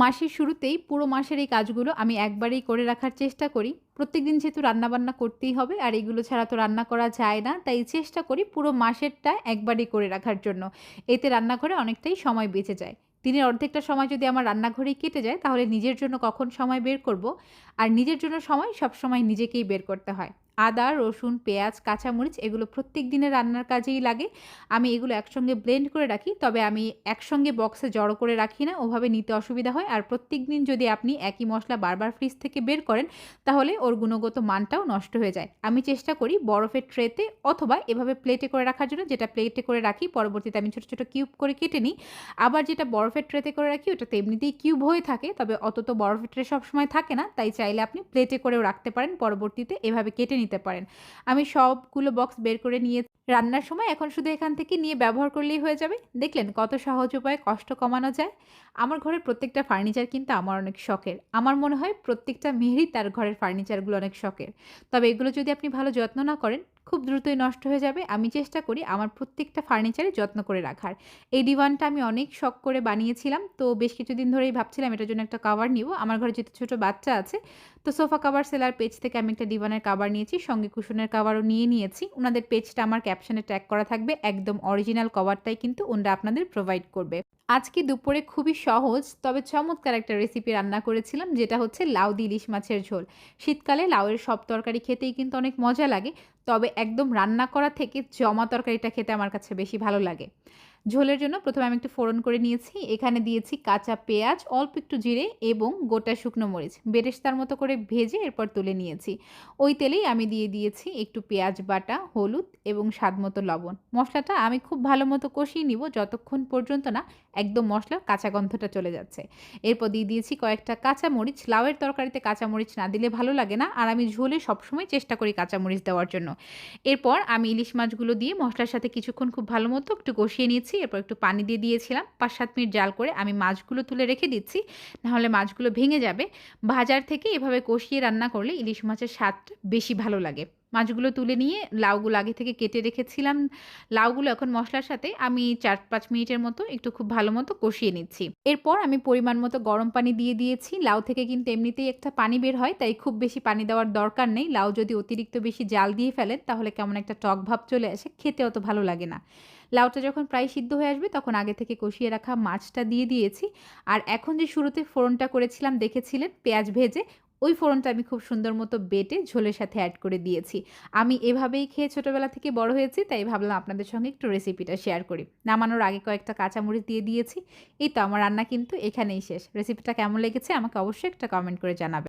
মাসের শুরুতেই পুরো মাসের এই কাজগুলো আমি একবারেই করে রাখার চেষ্টা করি। প্রত্যেকদিন যেহেতু রান্নাবান্না করতেই হবে, আর এগুলো ছাড়া তো রান্না করা যায় না, তাই চেষ্টা করি পুরো মাসেরটা একবারই করে রাখার জন্য। এতে রান্নাঘরে অনেকটাই সময় বেঁচে যায়। দিনের অর্ধেকটা সময় যদি আমার রান্নাঘরেই কেটে যায়, তাহলে নিজের জন্য কখন সময় বের করব? আর নিজের জন্য সময় সব সময় নিজেকেই বের করতে হয়। আদা, রসুন, পেঁয়াজ, কাঁচামরিচ এগুলো প্রত্যেক দিনের রান্নার কাজেই লাগে। আমি এগুলো একসঙ্গে ব্লেন্ড করে রাখি, তবে আমি একসঙ্গে বক্সে জড়ো করে রাখি না, ওভাবে নিতে অসুবিধা হয়। আর প্রত্যেক দিন যদি আপনি একই মশলা বারবার ফ্রিজ থেকে বের করেন, তাহলে ওর গুণগত মানটাও নষ্ট হয়ে যায়। আমি চেষ্টা করি বরফের ট্রেতে অথবা এভাবে প্লেটে করে রাখার জন্য, যেটা প্লেটে করে রাখি, পরবর্তীতে আমি ছোটো ছোটো কিউব করে কেটে নিই। আবার যেটা বরফের ট্রেতে করে রাখি ওটা এমনিতেই কিউব হয়ে থাকে, তবে অত তো বরফের ট্রে সবসময় থাকে না, তাই চাইলে আপনি প্লেটে করেও রাখতে পারেন, পরবর্তীতে এভাবে কেটে পারেন। আমি সবগুলো বক্স বের করে নিয়ে রান্নার সময় এখন শুধু এখান থেকে নিয়ে ব্যবহার করলেই হয়ে যাবে। দেখলেন কত সহজ উপায় কষ্ট কমানো যায়। আমার ঘরের প্রত্যেকটা ফার্নিচার কিন্তু আমার অনেক শখের। আমার মনে হয় প্রত্যেকটা মেয়েরই তার ঘরের ফার্নিচারগুলো অনেক শখের। তবে এগুলো যদি আপনি ভালো যত্ন না করেন খুব দ্রুতই নষ্ট হয়ে যাবে। আমি চেষ্টা করি আমার প্রত্যেকটা ফার্নিচারে যত্ন করে রাখার। এই ডিভানটা আমি অনেক শখ করে বানিয়েছিলাম, তো বেশ কিছুদিন ধরেই ভাবছিলাম এটার জন্য একটা কাভার নিব। আমার ঘরে যেহেতু ছোটো বাচ্চা আছে, তো সোফা কাভার সেলার পেজ থেকে আমি একটা ডিভানের কাভার নিয়েছি, সঙ্গে কুশনের কাভারও নিয়ে নিয়েছি। ওনাদের পেজটা আমার ক্যাপশনে ট্যাগ করা থাকবে, একদম অরিজিনাল কভারটাই কিন্তু ওনারা আপনাদের প্রোভাইড করবে। আজকে দুপুরে খুবই সহজ, তবে চমৎকার একটা রেসিপি রান্না করেছিলাম, যেটা হচ্ছে লাউ দি ইলিশ মাছের ঝোল। শীতকালে লাউয়ের সব তরকারি খেতেই কিন্তু অনেক মজা লাগে, তবে একদম রান্না করা থেকে জমা তরকারিটা খেতে আমার কাছে বেশি ভালো লাগে। ঝোলের জন্য প্রথমে আমি একটু ফোড়ন করে নিয়েছি। এখানে দিয়েছি কাঁচা পেঁয়াজ, অল্প একটু জিরে এবং গোটা শুকনো মরিচ। বেরেস্তার মতো করে ভেজে এরপর তুলে নিয়েছি। ওই তেলেই আমি দিয়ে দিয়েছি একটু পেঁয়াজ বাটা, হলুদ এবং স্বাদ মতো লবণ। মশলাটা আমি খুব ভালো মতো কষিয়ে নিব, যতক্ষণ পর্যন্ত না একদম মশলার কাঁচা গন্ধটা চলে যাচ্ছে। এরপর দিয়ে দিয়েছি কয়েকটা কাঁচা মরিচ। লাউয়ের তরকারিতে কাঁচা মরিচ না দিলে ভালো লাগে না আর আমি ঝোলে সবসময় চেষ্টা করি কাঁচা মরিচ দেওয়ার জন্য। এরপর আমি ইলিশ মাছগুলো দিয়ে মশলার সাথে কিছুক্ষণ খুব ভালো মতো একটু কষিয়ে নিয়েছি। এরপর একটু পানি দিয়ে দিয়েছিলাম। পাঁচ সাত মিনিট জাল করে আমি মাছগুলো তুলে রেখে দিচ্ছি, নাহলে মাছগুলো ভেঙে যাবে। বাজার থেকে এভাবে কষিয়ে রান্না করলে ইলিশ মাছের স্বাদটা বেশি ভালো লাগে। মাছগুলো তুলে নিয়ে লাউগুলো আগে থেকে কেটে রেখেছিলাম। লাউগুলো এখন মশলার সাথে আমি চার পাঁচ মিনিটের মতো একটু খুব ভালো মতো কষিয়ে নিচ্ছি। এরপর আমি পরিমাণ মতো গরম পানি দিয়ে দিয়েছি। লাউ থেকে কিন্তু এমনিতেই একটা পানি বের হয়, তাই খুব বেশি পানি দেওয়ার দরকার নেই। লাউ যদি অতিরিক্ত বেশি জাল দিয়ে ফেলেন, তাহলে কেমন একটা টক ভাব চলে আসে, খেতে অত ভালো লাগে না। লাউটা যখন প্রায় সিদ্ধ হয়ে আসবে তখন আগে থেকে কষিয়ে রাখা মাছটা দিয়ে দিয়েছি। আর এখন যে শুরুতে ফোড়নটা করেছিলাম, দেখেছিলেন? পেঁয়াজ ভেজে ওই ফোড়নটা আমি খুব সুন্দর মতো বেটে ঝোলের সাথে অ্যাড করে দিয়েছি। আমি এভাবেই খেয়ে ছোটোবেলা থেকে বড় হয়েছি, তাই ভাবলাম আপনাদের সঙ্গে একটু রেসিপিটা শেয়ার করি। নামানোর আগে কয়েকটা কাঁচামরিচ দিয়ে দিয়েছি। এই তো আমার রান্না কিন্তু এখানেই শেষ। রেসিপিটা কেমন লেগেছে আমাকে অবশ্যই একটা কমেন্ট করে জানাবে